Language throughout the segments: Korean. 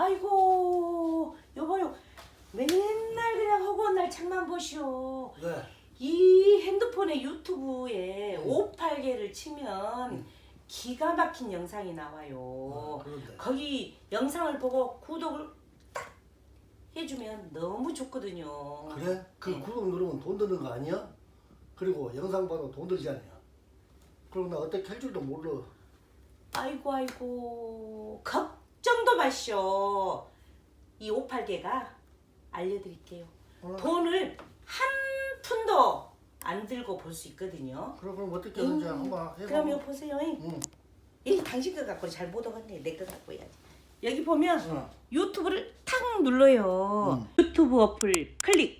아이고 여보요 맨날 그냥 허구한 날 책만 보시오. 네. 이 핸드폰에 유튜브에 음. 558개를 치면 음. 기가 막힌 영상이 나와요. 어, 그런데. 거기 영상을 보고 구독을 딱 해주면 너무 좋거든요. 그래? 그 네. 구독 누르면 돈 드는 거 아니야? 그리고 영상 봐도 돈 들잖아요. 그리고 나 어떻게 할 줄도 몰라. 아이고 아이고 걱 정도 마시오. 이 58개가 알려드릴게요. 어. 돈을 한 푼도 안 들고 볼 수 있거든요. 그럼 그럼 어떻게 하는지 음, 한번 해봐. 그럼 이거 보세요. 응. 이 당신 거 갖고 잘 못 오겠네. 내 거 갖고 해야지. 여기 보면 어. 유튜브를 탁 눌러요. 음. 유튜브 어플 클릭.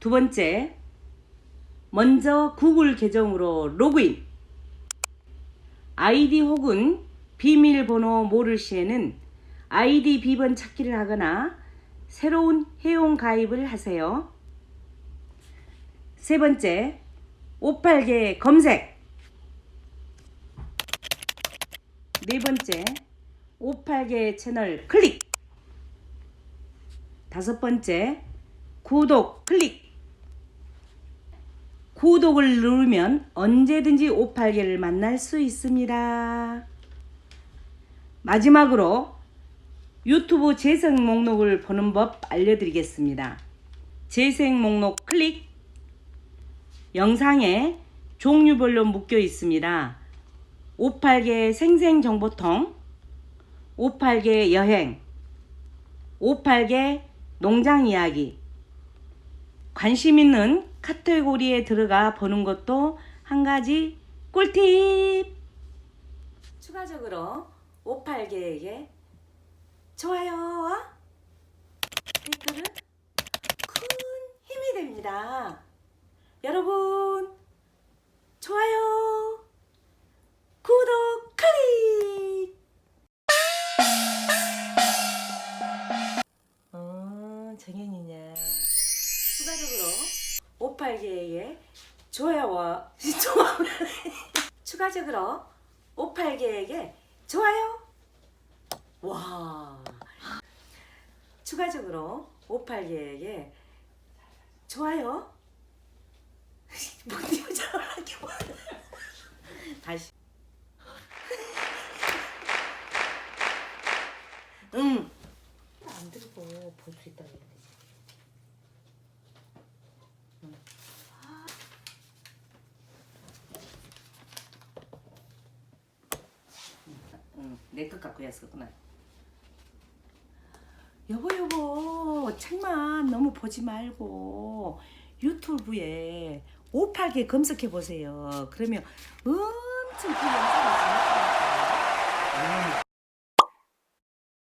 두 번째, 먼저 구글 계정으로 로그인. 아이디 혹은 비밀번호 모를 시에는 아이디 비번 찾기를 하거나 새로운 회원 가입을 하세요. 세 번째, 58개 검색. 네 번째, 58개 채널 클릭. 다섯 번째, 구독 클릭. 구독을 누르면 언제든지 58개를 만날 수 있습니다. 마지막으로 유튜브 재생 목록을 보는 법 알려드리겠습니다. 재생 목록 클릭. 영상에 종류별로 묶여 있습니다. 58개 생생정보통, 58개 여행, 58개 농장 이야기. 관심 있는 카테고리에 들어가 보는 것도 한 가지 꿀팁! 추가적으로 58개에게 좋아요와 댓글은 큰 힘이 됩니다. 여러분, 좋아요, 구독 클릭! 어, 정현이냐. 추가적으로 58개의 좋아요와 좋아 추가적으로 58개에게 좋아요. 와. 추가적으로 58개에게 좋아요. 못 이어져라게 다시. 응. 안 들고 볼수 해야 되지. 응, 내것 갖고 했었구나. 여보 여보 책만 너무 보지 말고 유튜브에 58개 검색해 보세요. 그러면 엄청 그 영상이 재밌어요.